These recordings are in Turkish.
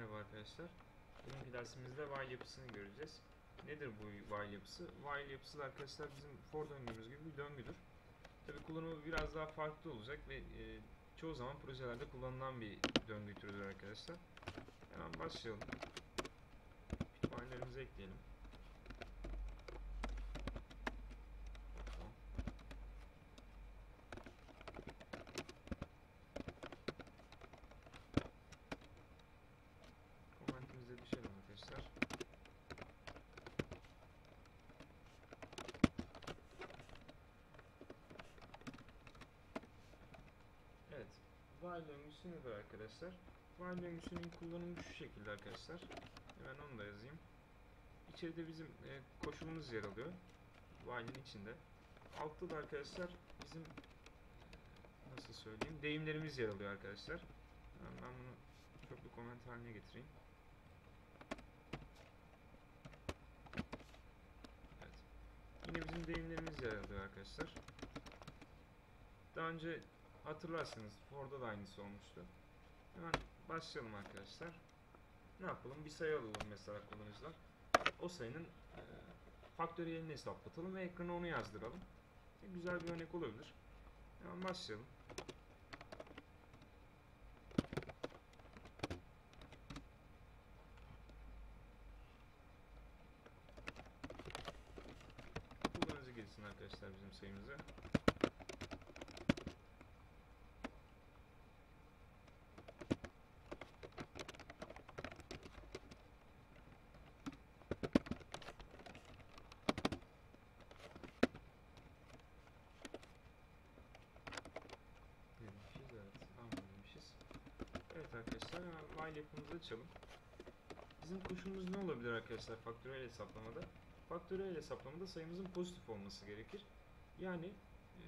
Merhaba arkadaşlar. Bugünkü dersimizde while yapısını göreceğiz. Nedir bu while yapısı? While yapısı da arkadaşlar bizim for döngümüz gibi bir döngüdür. Tabi kullanımı biraz daha farklı olacak ve e, çoğu zaman projelerde kullanılan bir döngü türüdür arkadaşlar. Hemen başlayalım. Kütüphanelerimizi ekleyelim. Tamam. Komentimize düşelim arkadaşlar. Evet. While döngüsü nedir arkadaşlar? While döngüsünün kullanımı şu şekilde arkadaşlar. Hemen onu da yazayım. İçeride bizim e, koşulumuz yer alıyor. While'in içinde. Altta da arkadaşlar bizim nasıl söyleyeyim deyimlerimiz yer alıyor arkadaşlar. Hemen ben bunu çoklu koment haline getireyim. Evet. Yine bizim deyimlerimiz yer alıyor arkadaşlar. Daha önce hatırlarsınız for'da da aynısı olmuştu. Hemen başlayalım arkadaşlar. Ne yapalım? Bir sayı alalım mesela kullanıcılar. O sayının e, faktöriyelini hesaplatalım ve ekrana onu yazdıralım. E, güzel bir örnek olabilir. Hemen başlayalım. Kullanıcı girsin arkadaşlar bizim sayımıza. Evet arkadaşlar hemen while yapımızı açalım. Bizim koşulumuz ne olabilir arkadaşlar faktöriyel hesaplamada? Faktöriyel hesaplamada sayımızın pozitif olması gerekir. Yani e,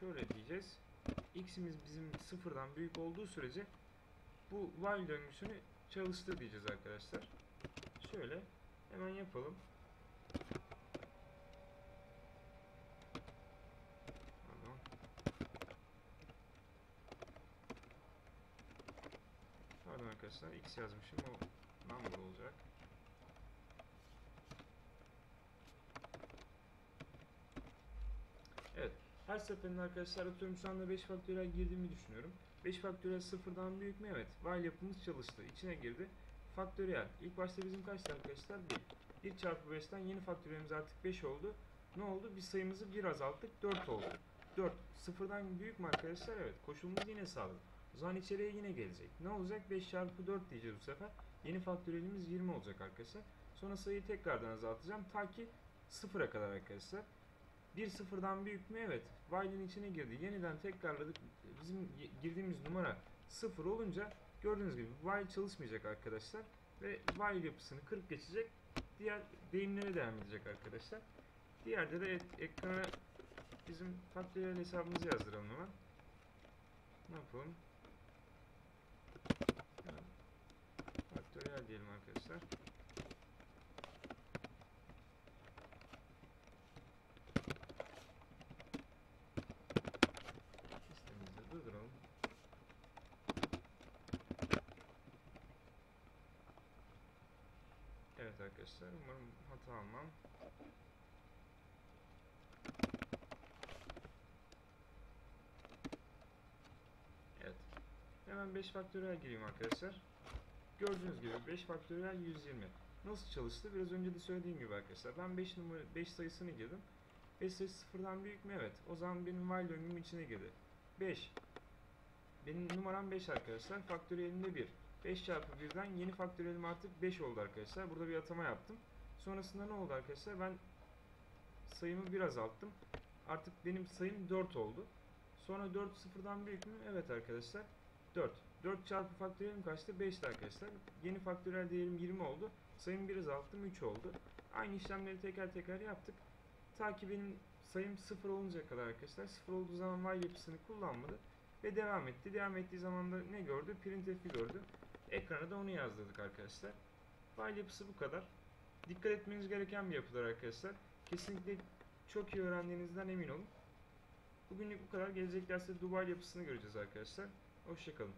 şöyle diyeceğiz. X'imiz bizim sıfırdan büyük olduğu sürece bu while döngüsünü çalıştır diyeceğiz arkadaşlar. Şöyle hemen yapalım. Arkadaşlar X yazmışım o number olacak. Evet. Her seferinde arkadaşlar atıyorum şu anda 5 faktöriyel girdiğimi düşünüyorum. 5 faktöriyel sıfırdan büyük mü? Evet. While yapımız çalıştı. İçine girdi. Faktöriyel. İlk başta bizim kaçtı arkadaşlar? 1. 1 çarpı 5'ten yeni faktöriyelimiz artık 5 oldu. Ne oldu? Biz sayımızı 1 azalttık. 4 oldu. 4. Sıfırdan büyük mü arkadaşlar? Evet. Koşulumuz yine sağladı. O zaman içeriye yine gelecek. Ne olacak? 5 çarpı 4 diyeceğiz bu sefer. Yeni faktöriyelimiz 20 olacak arkadaşlar. Sonra sayıyı tekrardan azaltacağım. Ta ki sıfıra kadar arkadaşlar. 1 sıfırdan büyük mü? Evet. While'in içine girdi. Yeniden tekrarladık. Bizim girdiğimiz numara 0 olunca gördüğünüz gibi while çalışmayacak arkadaşlar. Ve while yapısını kırıp geçecek. Diğer deyimlere devam edecek arkadaşlar. Diğerde de et- ekrana bizim faktöriyel hesabımızı yazdıralım hemen. Ne yapalım? Hemen Faktöriyel diyelim arkadaşlar. Sistemimizi durduralım. Evet arkadaşlar umarım hata almam. Evet. Hemen 5 faktöriyel gireyim arkadaşlar. Gördüğünüz gibi 5 faktöriyel 120. Nasıl çalıştı? Biraz önce de söylediğim gibi arkadaşlar. Ben 5 numara 5 sayısını girdim. 5 sayısı sıfırdan büyük mü? Evet. O zaman benim while döngümün içine girdi. 5. Benim numaram 5 arkadaşlar. Faktöriyelimde 1. 5 çarpı 1'den yeni faktöriyelim artık 5 oldu arkadaşlar. Burada bir atama yaptım. Sonrasında ne oldu arkadaşlar? Ben sayımı bir azalttım. Artık benim sayım 4 oldu. Sonra 4 sıfırdan büyük mü? Evet arkadaşlar. 4. 4 çarpı faktöriyelim kaçtı? 5'ti arkadaşlar. Yeni faktöriyel değerim 20 oldu. Sayımı bir azalttım 3 oldu. Aynı işlemleri teker teker yaptık. Ta ki benim sayım 0 oluncaya kadar arkadaşlar. 0 olduğu zaman while yapısını kullanmadı. Ve devam etti. Devam ettiği zaman da ne gördü? Printf'i gördü. Ekrana da onu yazdırdık arkadaşlar. While yapısı bu kadar. Dikkat etmeniz gereken bir yapıdır arkadaşlar. Kesinlikle çok iyi öğrendiğinizden emin olun. Bugünlük bu kadar. Gelecek derste Dubai yapısını göreceğiz arkadaşlar. Hoşçakalın.